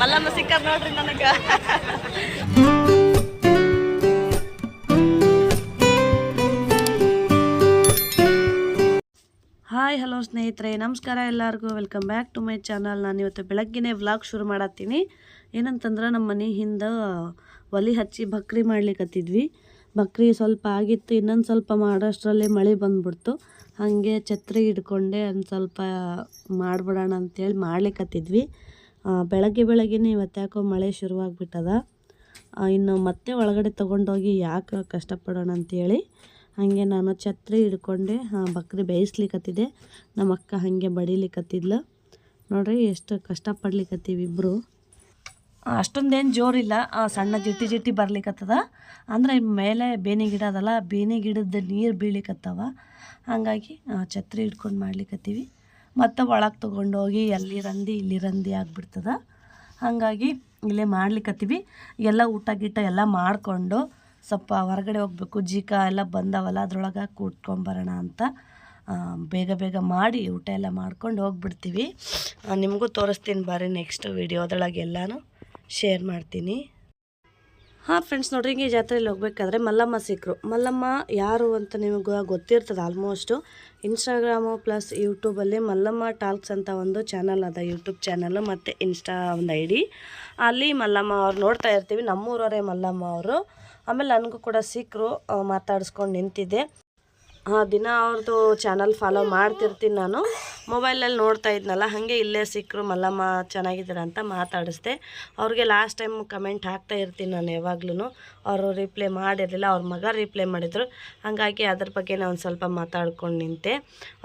ಮಲ್ಲಮ್ಮ ಸಿಕ್ಕಾರ ನೋಡ್ರಿ ನನಗ. Hi, hello ಸ್ನೇಹಿತರೆ, ನಮಸ್ಕಾರ ಎಲ್ಲರಿಗೂ. Welcome back to my channel ನಾನು ಇವತ್ತು ಬೆಳಗ್ಗೆನೇ ವ್ಲಾಗ್ ಶುರು ಮಾಡತ್ತೀನಿ. ಏನಂತಂದ್ರೆ ನಮ್ಮ ಮನೆ ಹಿಂದೆ ಒಲಿ ಹಚ್ಚಿ ಬಕ್ರಿ ಮಾಡ್ಲಿಕ್ಕತ್ತಿದ್ವಿ ಬಕ್ರಿ ಸ್ವಲ್ಪ ಆಗಿತ್ತು, ಇನ್ನೊಂದು ಸ್ವಲ್ಪ ಮಾಡೋಷ್ಟರಲ್ಲಿ ಮಳೆ ಬಂದ್ಬಿಡ್ತು. ಹಾಗೆ ಛತ್ರಿ ಹಿಡ್ಕೊಂಡೆ ಒಂದು ಸ್ವಲ್ಪ ಮಾಡಿಬಿಡೋಣ ಅಂತೇಳಿ ಮಾಡ್ಲಿಕ್ಕತ್ತಿದ್ವಿ ಬೆಳಗ್ಗೆ ಬೆಳಗ್ಗೆನೇ ಇವತ್ತು ಯಾಕೋ ಮಳೆ ಶುರುವಾಗ್ಬಿಟ್ಟದ. ಇನ್ನು ಮತ್ತೆ ಒಳಗಡೆ ತೊಗೊಂಡೋಗಿ ಯಾಕೆ ಕಷ್ಟಪಡೋಣ ಅಂತೇಳಿ ಹಾಗೆ ನಾನು ಛತ್ರಿ ಹಿಡ್ಕೊಂಡೆ ಬಕ್ರಿ ಬೇಯಿಸ್ಲಿಕ್ಕತ್ತಿದ್ದೆ ನಮ್ಮ ಅಕ್ಕ ಹಾಗೆ ಬಡಿಲಿಕ್ಕತ್ತಿದ್ಲು ನೋಡ್ರಿ ಎಷ್ಟು ಕಷ್ಟಪಡ್ಲಿಕ್ಕತ್ತೀವಿ ಇಬ್ಬರು ಅಷ್ಟೊಂದೇನು ಜೋರಿಲ್ಲ ಸಣ್ಣ ಜಿಟ್ಟಿ ಜಿಟ್ಟಿ ಬರ್ಲಿಕ್ಕತ್ತದ ಅಂದರೆ ಮೇಲೆ ಬೇನೆ ಗಿಡ ಅದಲ್ಲ, ಬೇನೆ ಗಿಡದ ನೀರು ಬೀಳಿಕತ್ತವ. ಹಾಗಾಗಿ ಛತ್ರಿ ಹಿಡ್ಕೊಂಡು ಮಾಡ್ಲಿಕ್ಕತ್ತೀವಿ ಮತ್ತು ಒಳಗೆ ತೊಗೊಂಡೋಗಿ ಅಲ್ಲಿ ರಂದಿ, ಇಲ್ಲಿ ರಂದಿ ಆಗಿಬಿಡ್ತದ. ಹಾಗಾಗಿ ಇಲ್ಲೇ ಮಾಡ್ಲಿಕ್ಕತ್ತೀವಿ ಎಲ್ಲ ಊಟ ಗೀಟ ಎಲ್ಲ ಮಾಡಿಕೊಂಡು ಸ್ವಲ್ಪ ಹೊರಗಡೆ ಹೋಗ್ಬೇಕು. ಜೀಕ ಎಲ್ಲ ಬಂದವಲ್ಲ, ಅದ್ರೊಳಗೆ ಕೂತ್ಕೊಂಬರೋಣ ಅಂತ ಬೇಗ ಬೇಗ ಮಾಡಿ ಊಟ ಎಲ್ಲ ಮಾಡ್ಕೊಂಡು ಹೋಗ್ಬಿಡ್ತೀವಿ. ನಿಮಗೂ ತೋರಿಸ್ತೀನಿ ಬರ್ರಿ ನೆಕ್ಸ್ಟ್ ವೀಡಿಯೋದೊಳಗೆ ಎಲ್ಲನೂ ಶೇರ್ ಮಾಡ್ತೀನಿ. ಹಾಂ ಫ್ರೆಂಡ್ಸ್ ನೋಡ್ರಿ ಈ ಜಾತ್ರೆಯಲ್ಲಿ ಹೋಗ್ಬೇಕಾದ್ರೆ ಮಲ್ಲಮ್ಮ ಸಿಕ್ಕರು. ಮಲ್ಲಮ್ಮ ಯಾರು ಅಂತ ನಿಮಗೆ ಗೊತ್ತಿರ್ತದೆ ಆಲ್ಮೋಸ್ಟು ಇನ್ಸ್ಟಾಗ್ರಾಮು ಪ್ಲಸ್ ಯೂಟ್ಯೂಬಲ್ಲಿ ಮಲ್ಲಮ್ಮ ಟಾಲ್ಕ್ಸ್ ಅಂತ ಒಂದು ಚಾನಲ್ ಅದ ಯೂಟ್ಯೂಬ್ ಚಾನಲ್ ಮತ್ತು ಇನ್ಸ್ಟಾ ಒಂದು ಐ ಡಿ ಅಲ್ಲಿ ಮಲ್ಲಮ್ಮ ಅವ್ರು ನೋಡ್ತಾ ಇರ್ತೀವಿ, ನಮ್ಮೂರವರೇ ಮಲ್ಲಮ್ಮ ಅವರು. ಆಮೇಲೆ ನನಗೂ ಕೂಡ ಸಿಕ್ಕರು ಮಾತಾಡಿಸ್ಕೊಂಡು ನಿಂತಿದ್ದೆ. ದಿನ ಅವ್ರದ್ದು ಚಾನಲ್ ಫಾಲೋ ಮಾಡ್ತಿರ್ತೀನಿ ನಾನು. ಮೊಬೈಲಲ್ಲಿ ನೋಡ್ತಾ ಇದ್ನಲ್ಲ, ಹಾಗೆ ಇಲ್ಲೇ ಸಿಕ್ಕರು ಮಲ್ಲಮ್ಮ ಚೆನ್ನಾಗಿದ್ದೀರ ಅಂತ ಮಾತಾಡಿಸ್ದೆ. ಅವ್ರಿಗೆ ಲಾಸ್ಟ್ ಟೈಮ್ ಕಮೆಂಟ್ ಹಾಕ್ತಾ ಇರ್ತೀನಿ ನಾನು ಯಾವಾಗ್ಲೂ ಅವರು ರಿಪ್ಲೈ ಮಾಡಿರಲಿಲ್ಲ, ಅವ್ರ ಮಗ ರಿಪ್ಲೈ ಮಾಡಿದರು. ಹಾಗಾಗಿ ಅದ್ರ ಬಗ್ಗೆ ನಾನು ಸ್ವಲ್ಪ ಮಾತಾಡ್ಕೊಂಡು ನಿಂತೆ.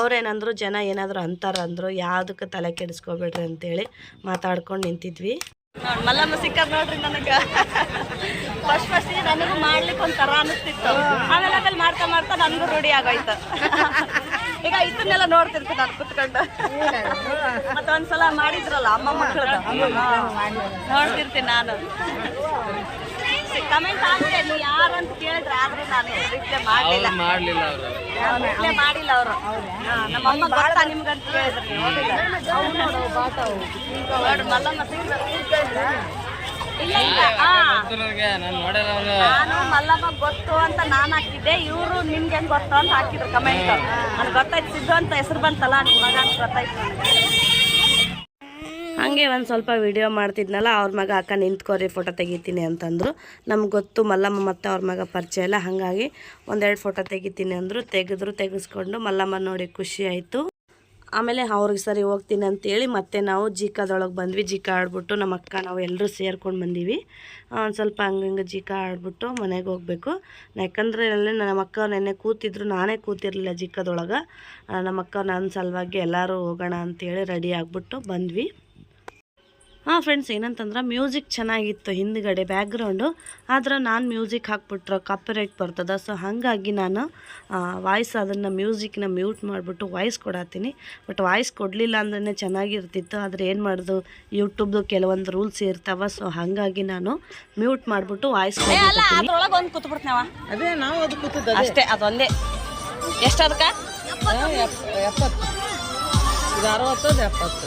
ಅವ್ರೇನಂದ್ರು, ಜನ ಏನಾದರೂ ಅಂತಾರಂದ್ರು ಯಾವುದಕ್ಕೆ ತಲೆ ಕೆಡಿಸ್ಕೋಬೇಡ್ರಿ ಅಂತೇಳಿ ಮಾತಾಡ್ಕೊಂಡು ನಿಂತಿದ್ವಿ. ಮಲ್ಲಮ್ಮ ಸಿಕ್ಕ ನೋಡ್ರಿ ನನಗೆ. ಒಂಥರ ಅನಿಸ್ತಿತ್ತು ಆಮೇಲೆ ಆಮೇಲೆ ಮಾಡ್ತಾ ಮಾಡ್ತಾ ನನಗೂ ರೂಢಿ ಆಗೋಯ್ತು. ಈಗ ಇದನ್ನೆಲ್ಲ ನೋಡ್ತಿರ್ತೀನಿ ನಾನು ಕುತ್ಕೊಂಡು. ಮತ್ತೆ ಒಂದ್ಸಲ ಮಾಡಿದ್ರಲ್ಲ ಅಮ್ಮ ಮಕ್ಕಳು ನೋಡ್ತಿರ್ತೀನಿ ನಾನು. ಕಮೆಂಟ್ ಆದ್ರೆ ನೀ ಯಾರು ಅಂತ ಕೇಳಿದ್ರೆ ಆದ್ರೆ ನಾನು ರಿಪ್ಲೈ ಮಾಡಲಿಲ್ಲ. ಮಾಡ್ಲಿಲ್ಲ ಅವರು. ರಿಪ್ಲೈ ಮಾಡಿಲ್ಲ ಅವರು. ನಮ್ಮ ಅಮ್ಮ ಗೊತ್ತಾ ನಿಮ್ಗಂತ ಕೇಳಿದ್ರು? ನೋಡಿಲ್ಲ ನೋಡು ಮಲ್ಲಮ್ಮ. ಇಲ್ಲ ಇಲ್ಲ. ಹಾ ನಾನು ಮಲ್ಲಮ್ಮ ಗೊತ್ತು ಅಂತ ನಾನು ಹಾಕಿದ್ದೆ. ಇವರು ನಿಮ್ಗೆ ಹೆಂಗ್ ಗೊತ್ತು ಅಂತ ಹಾಕಿದ್ರು ಕಮೆಂಟ್ ನನ್ಗೆ ಗೊತ್ತಾಯ್ತು. ಸಿದ್ದು ಅಂತ ಹೆಸರು ಬಂತಲ್ಲ ನಿಮ್ಮ ಮಗ ಅಂತ ಗೊತ್ತಾಯ್ತು ನನಗೆ. ಹಾಗೆ ಒಂದು ಸ್ವಲ್ಪ ವಿಡಿಯೋ ಮಾಡ್ತಿದ್ನಲ್ಲ ಅವ್ರ ಮಗ ಅಕ್ಕ ನಿಂತ್ಕೋರಿ ಫೋಟೋ ತೆಗಿತೀನಿ ಅಂತಂದರು. ನಮ್ಗೆ ಗೊತ್ತು ಮಲ್ಲಮ್ಮ ಮತ್ತು ಅವ್ರ ಮಗ ಪರಿಚಯ ಇಲ್ಲ. ಹಾಗಾಗಿ ಒಂದೆರಡು ಫೋಟೋ ತೆಗಿತೀನಿ ಅಂದರು. ತೆಗೆದ್ರು ತೆಗೆಸ್ಕೊಂಡು ಮಲ್ಲಮ್ಮ ನೋಡಿ ಖುಷಿ ಆಯಿತು. ಆಮೇಲೆ ಅವ್ರಿಗೆ ಸರಿ ಹೋಗ್ತೀನಿ ಅಂತೇಳಿ ಮತ್ತೆ ನಾವು ಜೀಕಾದೊಳಗೆ ಬಂದ್ವಿ. ಜೀಕ ಆಡ್ಬಿಟ್ಟು ನಮ್ಮ ಅಕ್ಕ, ನಾವು ಎಲ್ಲರೂ ಸೇರ್ಕೊಂಡು ಬಂದೀವಿ. ಒಂದು ಸ್ವಲ್ಪ ಹಂಗಂಗೆ ಜೀಕ ಆಡ್ಬಿಟ್ಟು ಮನೆಗೆ ಹೋಗಬೇಕು. ಯಾಕಂದರೆ ಅಲ್ಲಿ ನಮ್ಮ ಅಕ್ಕ ನೆನ್ನೆ ಕೂತಿದ್ರು. ನಾನೇ ಕೂತಿರಲಿಲ್ಲ ಜೀಕದೊಳಗೆ. ನಮ್ಮ ಅಕ್ಕ ನನ್ನ ಸಲುವಾಗಿ ಎಲ್ಲರೂ ಹೋಗೋಣ ಅಂತೇಳಿ ರೆಡಿ ಆಗಿಬಿಟ್ಟು ಬಂದ್ವಿ. ಹಾಂ ಫ್ರೆಂಡ್ಸ್ ಏನಂತಂದ್ರೆ ಮ್ಯೂಸಿಕ್ ಚೆನ್ನಾಗಿತ್ತು ಹಿಂದ್ಗಡೆ ಬ್ಯಾಕ್ಗ್ರೌಂಡು ಆದ್ರೆ ನಾನು ಮ್ಯೂಸಿಕ್ ಹಾಕ್ಬಿಟ್ರೆ ಕಾಪಿರೈಟ್ ಬರ್ತದೆ. ಸೊ ಹಾಗಾಗಿ ನಾನು ವಾಯ್ಸ್ ಅದನ್ನು ಮ್ಯೂಸಿಕ್ನ ಮ್ಯೂಟ್ ಮಾಡಿಬಿಟ್ಟು ವಾಯ್ಸ್ ಕೊಡತ್ತೀನಿ. ಬಟ್ ವಾಯ್ಸ್ ಕೊಡಲಿಲ್ಲ ಅಂದ್ರೆ ಚೆನ್ನಾಗಿರ್ತಿತ್ತು. ಆದರೆ ಏನು ಮಾಡೋದು? ಯೂಟ್ಯೂಬ್ದು ಕೆಲವೊಂದು ರೂಲ್ಸ್ ಇರ್ತಾವೆ. ಸೊ ಹಾಗಾಗಿ ನಾನು ಮ್ಯೂಟ್ ಮಾಡಿಬಿಟ್ಟು ವಾಯ್ಸ್ ಅದ್ರೊಳಗೆ ಒಂದು ಕೂತ್ಬಿಡ್ತೀನವ? ಅದೇ ನಾವು ಅದು ಕೂತದ ಅಷ್ಟೇ ಅದೊಂದೇ. ಎಷ್ಟು ಅದಕ್ಕೆ? ಎಪ್ಪತ್ತು. ಇದು ಅರವತ್ತದು ಎಪ್ಪತ್ತು.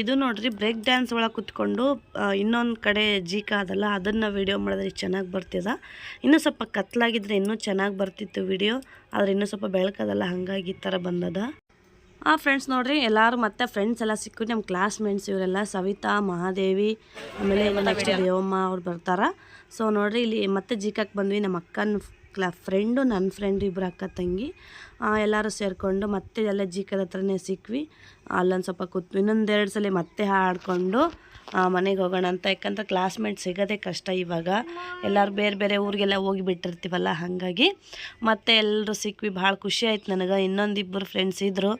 ಇದು ನೋಡ್ರಿ ಬ್ರೇಕ್ ಡ್ಯಾನ್ಸ್ ಒಳಗೆ ಕುತ್ಕೊಂಡು ಇನ್ನೊಂದು ಕಡೆ ಜೀಕ ಅದಲ್ಲ, ಅದನ್ನು ವೀಡಿಯೋ ಮಾಡಿದ್ರೆ ಚೆನ್ನಾಗಿ ಬರ್ತಿದೆ. ಇನ್ನೂ ಸ್ವಲ್ಪ ಕತ್ಲಾಗಿದ್ರೆ ಇನ್ನೂ ಚೆನ್ನಾಗಿ ಬರ್ತಿತ್ತು ವಿಡಿಯೋ ಆದರೆ ಇನ್ನೂ ಸ್ವಲ್ಪ ಬೆಳಕದಲ್ಲ ಹಾಗಾಗಿ ಈ ಥರ ಬಂದದ. ಆ ಫ್ರೆಂಡ್ಸ್ ನೋಡ್ರಿ, ಎಲ್ಲರೂ ಮತ್ತೆ ಫ್ರೆಂಡ್ಸ್ ಎಲ್ಲ ಸಿಕ್ಕು ನಮ್ಮ ಕ್ಲಾಸ್ಮೇಟ್ಸ್ ಇವರೆಲ್ಲ, ಸವಿತಾ, ಮಹಾದೇವಿ, ಆಮೇಲೆ ನೆಕ್ಸ್ಟ್ ದೇವಮ್ಮ ಅವ್ರು ಬರ್ತಾರೆ. ಸೊ ನೋಡ್ರಿ, ಇಲ್ಲಿ ಮತ್ತೆ ಜೀಕಕ್ಕೆ ಬಂದ್ವಿ, ನಮ್ಮ ಅಕ್ಕನ ಕ್ಲಾ ಫ್ರೆಂಡು ನನ್ನ ಫ್ರೆಂಡ್ ಇಬ್ಬರು ಅಕ್ಕ ತಂಗಿ ಎಲ್ಲರೂ ಸೇರಿಕೊಂಡು ಮತ್ತೆ ಎಲ್ಲ ಜೀಕದ ಹತ್ರನೇ ಸಿಕ್ವಿ. ಅಲ್ಲೊಂದು ಸ್ವಲ್ಪ ಕೂತ್ವಿ. ಇನ್ನೊಂದೆರಡು ಸಲ ಮತ್ತೆ ಹಾಡ್ಕೊಂಡು ಮನೆಗೆ ಹೋಗೋಣ ಅಂತ. ಯಾಕಂದ್ರೆ ಕ್ಲಾಸ್ಮೇಟ್ ಸಿಗೋದೇ ಕಷ್ಟ ಇವಾಗ. ಎಲ್ಲರೂ ಬೇರೆ ಬೇರೆ ಊರಿಗೆಲ್ಲ ಹೋಗಿ ಬಿಟ್ಟಿರ್ತೀವಲ್ಲ, ಹಾಗಾಗಿ. ಮತ್ತೆ ಎಲ್ಲರೂ ಸಿಕ್ವಿ. ಭಾಳ ಖುಷಿ ಆಯ್ತು ನನಗೆ. ಇನ್ನೊಂದಿಬ್ಬರು ಫ್ರೆಂಡ್ಸ್ ಇದ್ದರು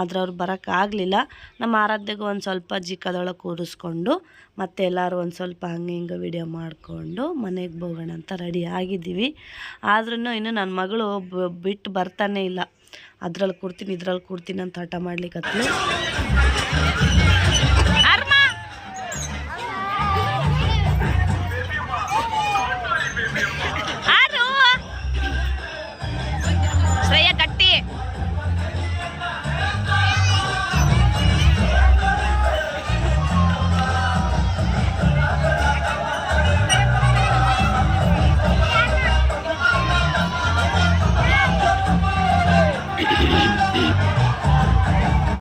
ಆದ್ರೆ ಅವ್ರು ಬರೋಕ್ಕಾಗಲಿಲ್ಲ ನಮ್ಮ ಆರಾಧ್ಯಗೂ ಒಂದು ಸ್ವಲ್ಪ ಜಿಕ್ಕದೊಳಗೆ ಕೂರಿಸ್ಕೊಂಡು ಮತ್ತೆ ಎಲ್ಲರೂ ಒಂದು ಸ್ವಲ್ಪ ಹಂಗೆ ಹಿಂಗೆ ವಿಡಿಯೋ ಮಾಡಿಕೊಂಡು ಮನೆಗೆ ಹೋಗೋಣ ಅಂತ ರೆಡಿ ಆಗಿದ್ದೀವಿ. ಆದ್ರೂ ಇನ್ನು ನನ್ನ ಮಗಳು ಬಿಟ್ಟು ಬರ್ತಾನೆ ಇಲ್ಲ. ಅದ್ರಲ್ಲಿ ಕೊಡ್ತೀನಿ ಇದ್ರಲ್ಲಿ ಕೊಡ್ತೀನಿ ಅಂತ ಹಠ ಮಾಡ್ಲಿಕ್ಕತ್ಲು